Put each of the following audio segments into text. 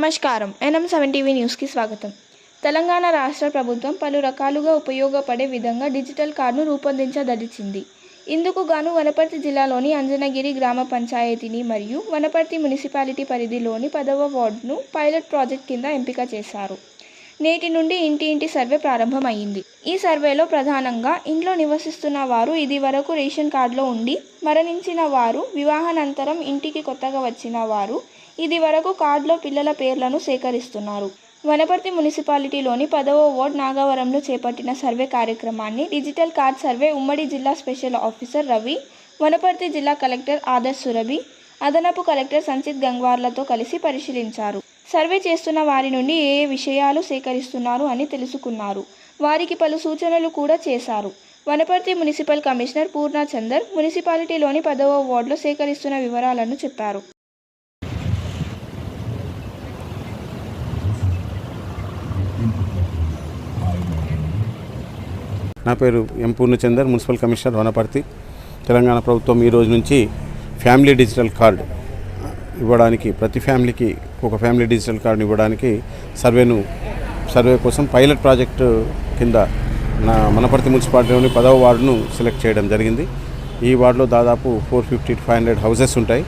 నమస్కారం. NM seven TV న్యూస్కి స్వాగతం. తెలంగాణ రాష్ట్ర ప్రభుత్వం పలు రకాలుగా ఉపయోగపడే విధంగా డిజిటల్ కార్డును రూపొందించదలిచింది. ఇందుకు గాను వనపర్తి జిల్లాలోని అంజనగిరి గ్రామ పంచాయతీని మరియు వనపర్తి మున్సిపాలిటీ పరిధిలోని పదవ వార్డును పైలట్ ప్రాజెక్ట్ కింద ఎంపిక చేశారు. నేటి నుండి ఇంటి ఇంటి సర్వే ప్రారంభమైంది. ఈ సర్వేలో ప్రధానంగా ఇంట్లో నివసిస్తున్న వారు ఇది వరకు రేషన్ కార్డులో ఉండి మరణించిన వారు వివాహానంతరం ఇంటికి కొత్తగా వచ్చిన వారు ఇది వరకు కార్డులో పిల్లల పేర్లను సేకరిస్తున్నారు. వనపర్తి మున్సిపాలిటీలోని పదవ వార్డ్ నాగవరంలో చేపట్టిన సర్వే కార్యక్రమాన్ని డిజిటల్ కార్డ్ సర్వే ఉమ్మడి జిల్లా స్పెషల్ ఆఫీసర్ రవి వనపర్తి జిల్లా కలెక్టర్ ఆదర్శ్ సురభి అదనపు కలెక్టర్ సంచిత్ గంగ్వార్లతో కలిసి పరిశీలించారు. సర్వే చేస్తున్న వారి నుండి ఏ ఏ విషయాలు సేకరిస్తున్నారు అని తెలుసుకున్నారు. వారికి పలు సూచనలు కూడా చేశారు. వనపర్తి మున్సిపల్ కమిషనర్ పూర్ణ చందర్ మున్సిపాలిటీలోని పదవ వార్డులో సేకరిస్తున్న వివరాలను చెప్పారు. నా పేరు M Purnachandar municipal commissioner Wanaparthy. Telangana ప్రభుత్వం ఈ రోజు నుంచి ఫ్యామిలీ డిజిటల్ కార్డు ఇవ్వడానికి ప్రతి ఫ్యామిలీకి ఒక ఫ్యామిలీ డిజిటల్ కార్డుని ఇవ్వడానికి సర్వేను సర్వే కోసం పైలట్ ప్రాజెక్టు కింద నా మనపర్తి మున్సిపాలిటీలోని పదవ వార్డును సెలెక్ట్ చేయడం జరిగింది. ఈ వార్డులో దాదాపు four fifty five hundred houses ఉంటాయి.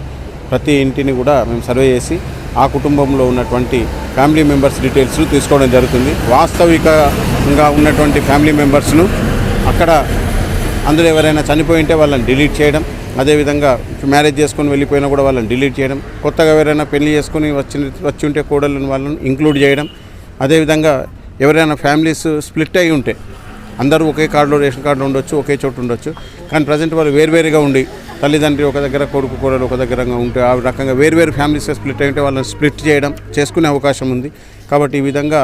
ప్రతి ఇంటిని కూడా మేము సర్వే చేసి ఆ కుటుంబంలో ఉన్నటువంటి ఫ్యామిలీ మెంబర్స్ డీటెయిల్స్ తీసుకోవడం జరుగుతుంది. వాస్తవికంగా ఉన్నటువంటి ఫ్యామిలీ మెంబర్స్ను అక్కడ అందులో ఎవరైనా చనిపోయి ఉంటే వాళ్ళని డిలీట్ చేయడం అదేవిధంగా మ్యారేజ్ చేసుకొని వెళ్ళిపోయినా కూడా వాళ్ళని డిలీట్ చేయడం కొత్తగా ఎవరైనా పెళ్ళి చేసుకొని వచ్చి వచ్చి ఉంటే కోడళ్ళని వాళ్ళని ఇంక్లూడ్ చేయడం అదేవిధంగా ఎవరైనా ఫ్యామిలీస్ స్ప్లిట్ అయి ఉంటే అందరూ ఒకే కార్డులో రేషన్ కార్డులో ఉండొచ్చు ఒకే చోటు ఉండొచ్చు కానీ ప్రజెంట్ వాళ్ళు వేరువేరుగా ఉండి తల్లిదండ్రి ఒక దగ్గర కొడుకు కూరలు ఒక దగ్గర ఉంటే ఆ రకంగా వేరువేరు ఫ్యామిలీస్గా స్ప్లిట్ అయి ఉంటే వాళ్ళని స్ప్లిట్ చేయడం చేసుకునే అవకాశం ఉంది. కాబట్టి ఈ విధంగా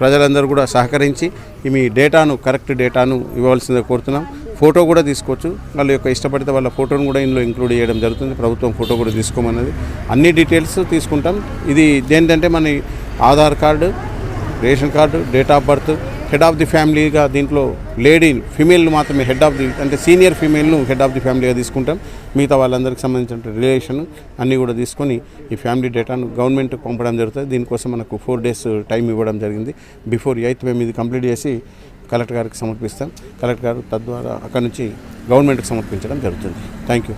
ప్రజలందరూ కూడా సహకరించి మీ డేటాను కరెక్ట్ డేటాను ఇవ్వవలసిందిగా కోరుతున్నాం. ఫోటో కూడా తీసుకోవచ్చు. వాళ్ళ యొక్క ఇష్టపడితే వాళ్ళ ఫోటోను కూడా ఇందులో ఇంక్లూడ్ చేయడం జరుగుతుంది. ప్రభుత్వం ఫోటో కూడా తీసుకోమన్నది. అన్ని డీటెయిల్స్ తీసుకుంటాం. ఇది ఏంటంటే మన Aadhaar card ration card date of birth head of the ఫ్యామిలీగా దీంట్లో లేడీ ఫీమేల్ను మాత్రమే హెడ్ ఆఫ్ ది అంటే సీనియర్ ఫీమేల్ను హెడ్ ఆఫ్ ది ఫ్యామిలీగా తీసుకుంటాం. మిగతా వాళ్ళందరికీ సంబంధించిన రిలేషన్ అన్నీ కూడా తీసుకొని ఈ ఫ్యామిలీ డేటాను గవర్నమెంట్కి పంపడం జరుగుతుంది. దీనికోసం మనకు ఫోర్ డేస్ టైం ఇవ్వడం జరిగింది. బిఫోర్ ఎయిత్ మేము ఇది కంప్లీట్ చేసి కలెక్టర్ గారికి సమర్పిస్తాం. కలెక్టర్ గారు తద్వారా అక్కడ నుంచి గవర్నమెంట్కి సమర్పించడం జరుగుతుంది. Thank you